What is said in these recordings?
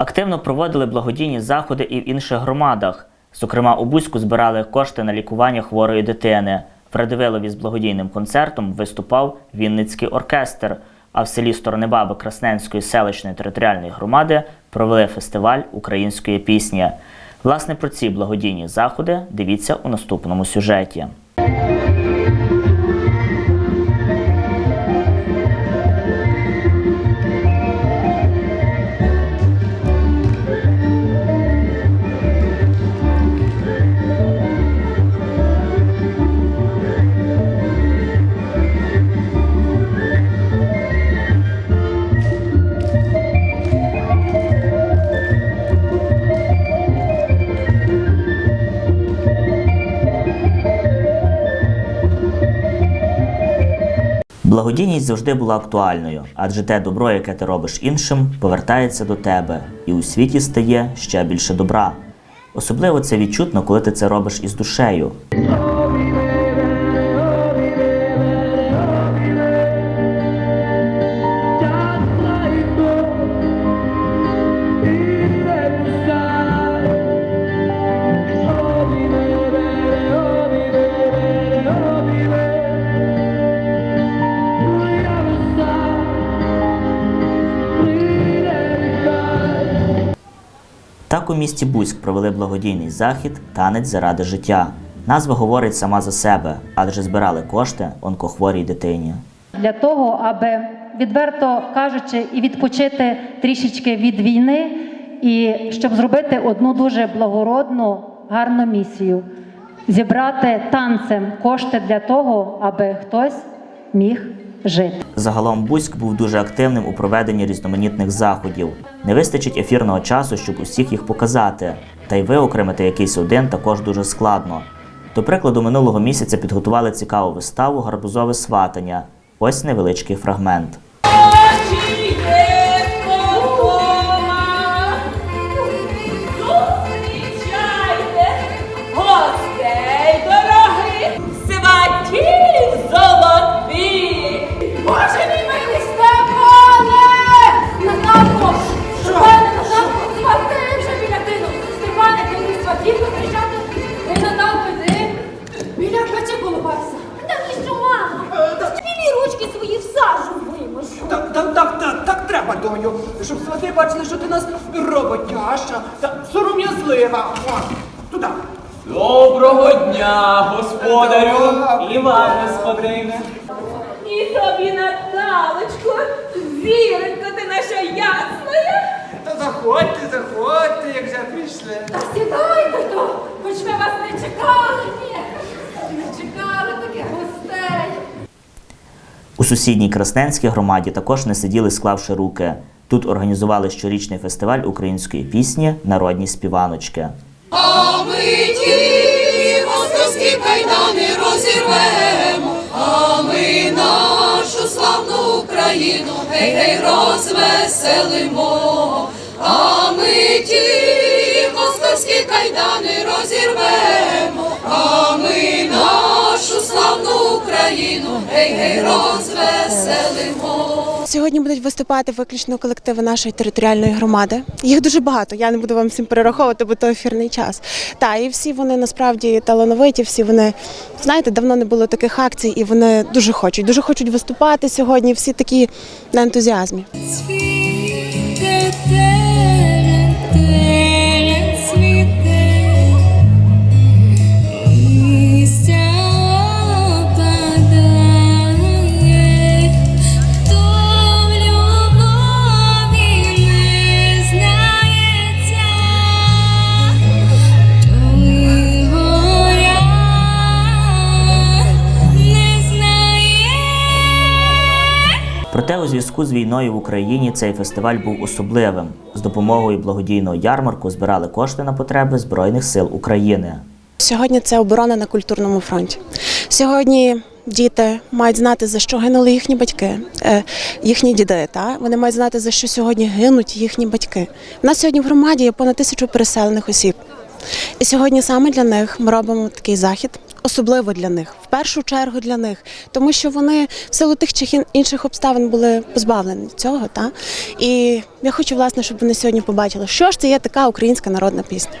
Активно проводили благодійні заходи і в інших громадах. Зокрема, у Бузьку збирали кошти на лікування хворої дитини. В Радивилові з благодійним концертом виступав Вінницький оркестр. А в селі Сторонебаби Красненської селищної територіальної громади провели фестиваль української пісні. Власне, про ці благодійні заходи дивіться у наступному сюжеті. Благодійність завжди була актуальною, адже те добро, яке ти робиш іншим, повертається до тебе, і у світі стає ще більше добра. Особливо це відчутно, коли ти це робиш із душею. Місті Бузьк провели благодійний захід Танець заради життя. Назва говорить сама за себе, адже збирали кошти онкохворій дитині. для того, аби відверто кажучи, і відпочити трішечки від війни, і щоб зробити одну дуже благородну, гарну місію зібрати танцем кошти для того, аби хтось міг жити. Загалом Бузьк був дуже активним у проведенні різноманітних заходів. Не вистачить ефірного часу, щоб усіх їх показати, та й виокремити якийсь один також дуже складно. До прикладу, минулого місяця підготували цікаву виставу Гарбузове сватання. Ось невеличкий фрагмент. Колупайся. Навіщо, мама? Білі ручки свої в сажу вимошу. Так, так, так, так, так треба, доню, щоб свати бачили, що ти нас роботяща та сором'язлива. О, Туди. Доброго дня, господарю і вам, господине. І тобі, Наталочко, віренько ти наша ясная. Та заходьте, заходьте, як вже прийшли. Та сідайте то, хоч ми вас не чекали, ні. Не чекали таких гостей. У сусідній Красненській громаді також не сиділи, склавши руки. Тут організували щорічний фестиваль української пісні Народні співаночки. А ми ті московські кайдани розірвемо, а ми нашу славну Україну гей гей розвеселимо, а ми ті московські кайдани розірвемо, а ми нашу Україну гей гей розвеселимо. Сьогодні будуть виступати виключно колективи нашої територіальної громади. Їх дуже багато. Я не буду вам всім перераховувати, бо то ефірний час. Та і всі вони насправді талановиті. Всі вони знаєте, давно не було таких акцій, і вони дуже хочуть, дуже хочуть виступати сьогодні. Всі такі на ентузіазмі. У зв'язку з війною в Україні цей фестиваль був особливим. З допомогою благодійного ярмарку збирали кошти на потреби Збройних сил України. Сьогодні це оборона на культурному фронті. Сьогодні діти мають знати, за що гинули їхні батьки, е, їхні діди. Та? Вони мають знати, за що сьогодні гинуть їхні батьки. У нас сьогодні в громаді є понад тисячу переселених осіб. І сьогодні саме для них ми робимо такий захід особливо для них, в першу чергу для них, тому що вони в силу тих чи інших обставин були позбавлені цього. Та? І я хочу, власне, щоб вони сьогодні побачили, що ж це є така українська народна пісня.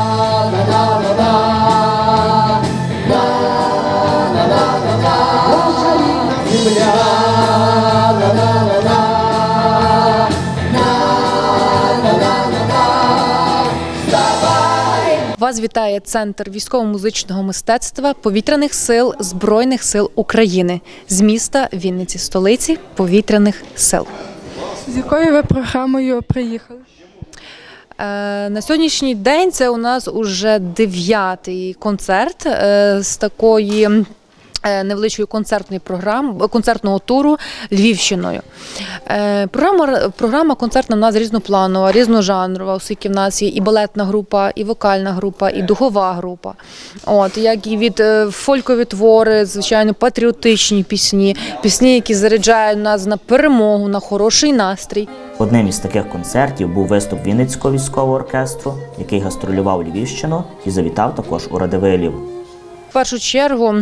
Вас вітає Центр військово-музичного мистецтва повітряних сил Збройних сил України з міста Вінниці, столиці повітряних сил. З якою ви програмою приїхали? Е, На сьогоднішній день це у нас уже дев'ятий концерт е, з такої. Е, Невеличкої концертної програми концертного туру Львівщиною. Е, Програма, програма концертна в нас різнопланова, різножанрова, оскільки в нас є і балетна група, і вокальна група, і духова група. От, як і від е, фолькові твори, звичайно, патріотичні пісні, пісні, які заряджають нас на перемогу, на хороший настрій. Одним із таких концертів був виступ Вінницького військового оркестру, який гастролював Львівщину і завітав також у Радивилів. В першу чергу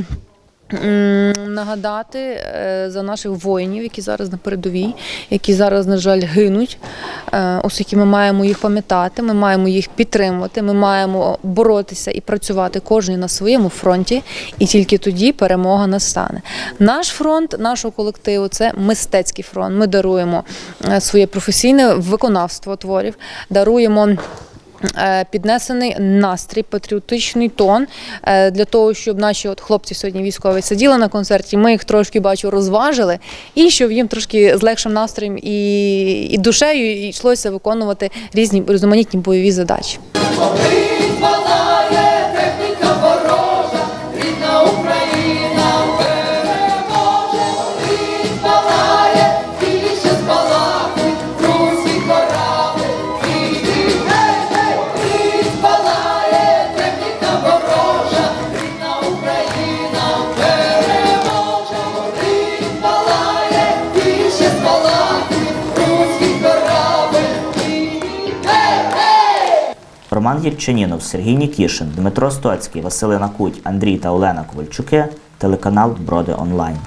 нагадати е, за наших воїнів, які зараз на передовій, які зараз, на жаль, гинуть, е, оскільки ми маємо їх пам'ятати, ми маємо їх підтримувати, ми маємо боротися і працювати кожен на своєму фронті, і тільки тоді перемога настане. Наш фронт, нашого колективу це мистецький фронт. Ми даруємо е, своє професійне виконавство творів, даруємо. Е, Піднесений настрій, патріотичний тон е, для того, щоб наші от хлопці сьогодні військові сиділи на концерті. Ми їх трошки бачу розважили, і щоб їм трошки з легшим настроєм і, і душею йшлося виконувати різні різноманітні бойові задачі. Роман Єльчанінов, Сергій Нікішин, Дмитро Стоцький, Василина Куть, Андрій та Олена Ковальчуки, телеканал Броди Онлайн.